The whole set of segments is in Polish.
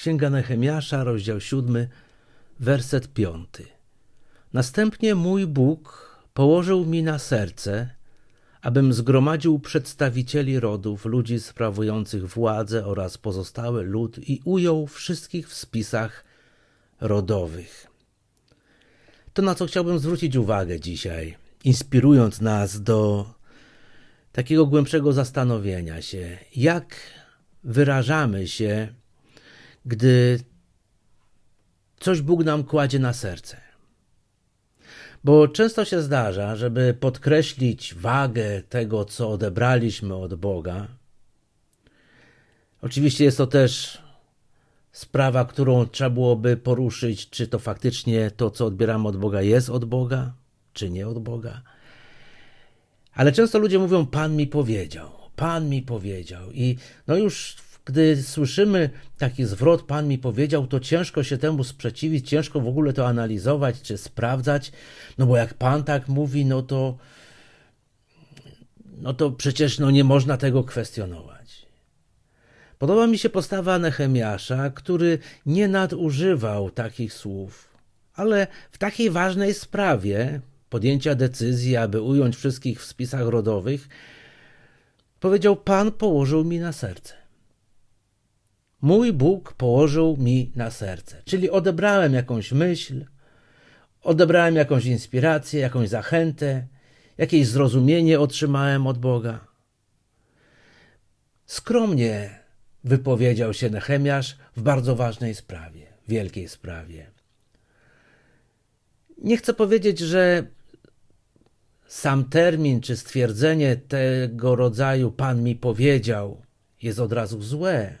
Księga Nehemiasza, rozdział 7, werset 5. Następnie mój Bóg położył mi na serce, abym zgromadził przedstawicieli rodów, ludzi sprawujących władzę oraz pozostały lud i ujął wszystkich w spisach rodowych. To, na co chciałbym zwrócić uwagę dzisiaj, inspirując nas do takiego głębszego zastanowienia się, jak wyrażamy się, gdy coś Bóg nam kładzie na serce. Bo często się zdarza, żeby podkreślić wagę tego, co odebraliśmy od Boga. Oczywiście jest to też sprawa, którą trzeba byłoby poruszyć, czy to faktycznie to, co odbieramy od Boga, jest od Boga, czy nie od Boga. Ale często ludzie mówią: Pan mi powiedział, Pan mi powiedział. I no już gdy słyszymy taki zwrot, Pan mi powiedział, to ciężko się temu sprzeciwić, ciężko w ogóle to analizować czy sprawdzać, no bo jak Pan tak mówi, no to, no to przecież no nie można tego kwestionować. Podoba mi się postawa Nehemiasza, który nie nadużywał takich słów, ale w takiej ważnej sprawie podjęcia decyzji, aby ująć wszystkich w spisach rodowych, powiedział: Pan położył mi na serce. Mój Bóg położył mi na serce. Czyli odebrałem jakąś myśl, odebrałem jakąś inspirację, jakąś zachętę, jakieś zrozumienie otrzymałem od Boga. Skromnie wypowiedział się Nehemiasz w bardzo ważnej sprawie, wielkiej sprawie. Nie chcę powiedzieć, że sam termin czy stwierdzenie tego rodzaju Pan mi powiedział jest od razu złe,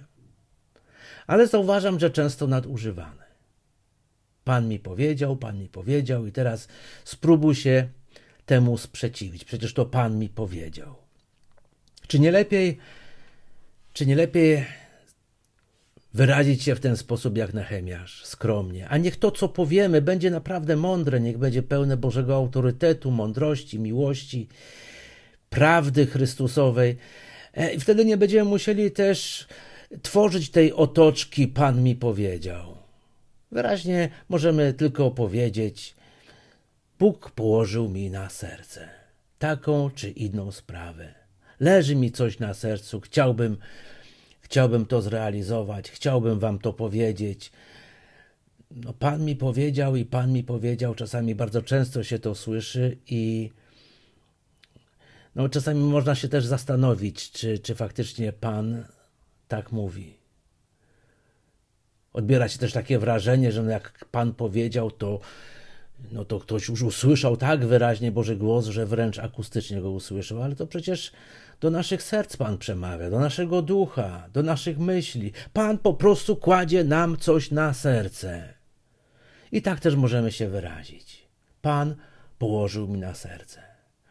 ale zauważam, że często nadużywane. Pan mi powiedział, Pan mi powiedział, i teraz spróbuj się temu sprzeciwić. Przecież to Pan mi powiedział. Czy nie lepiej, czy nie lepiej wyrazić się w ten sposób jak Nehemiasz, skromnie, a niech to, co powiemy, będzie naprawdę mądre, niech będzie pełne Bożego autorytetu, mądrości, miłości, prawdy Chrystusowej. E, I wtedy nie będziemy musieli też tworzyć tej otoczki, Pan mi powiedział. Wyraźnie możemy tylko powiedzieć: Bóg położył mi na serce taką czy inną sprawę. Leży mi coś na sercu, chciałbym, chciałbym to zrealizować, chciałbym Wam to powiedzieć. No, Pan mi powiedział i Pan mi powiedział, czasami bardzo często się to słyszy i no, czasami można się też zastanowić, czy, czy faktycznie Pan tak mówi. Odbiera się też takie wrażenie, że no jak Pan powiedział, to, no to ktoś już usłyszał tak wyraźnie Boży głos, że wręcz akustycznie go usłyszał, ale to przecież do naszych serc Pan przemawia, do naszego ducha, do naszych myśli. Pan po prostu kładzie nam coś na serce. I tak też możemy się wyrazić. Pan położył mi na serce.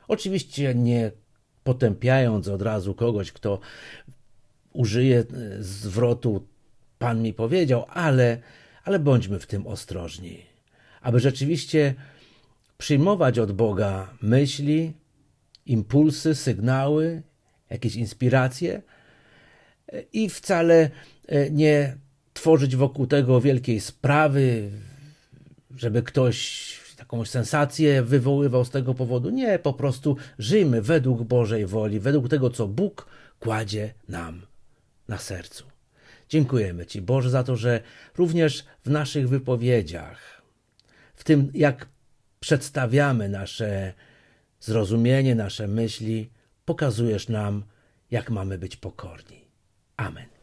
Oczywiście nie potępiając od razu kogoś, kto użyję e, zwrotu Pan mi powiedział, ale, ale bądźmy w tym ostrożni, aby rzeczywiście przyjmować od Boga myśli, impulsy, sygnały, jakieś inspiracje e, i wcale e, nie tworzyć wokół tego wielkiej sprawy, żeby ktoś jakąś sensację wywoływał z tego powodu. Nie, po prostu żyjmy według Bożej woli, według tego, co Bóg kładzie nam na sercu. Dziękujemy Ci, Boże, za to, że również w naszych wypowiedziach, w tym jak przedstawiamy nasze zrozumienie, nasze myśli, pokazujesz nam, jak mamy być pokorni. Amen.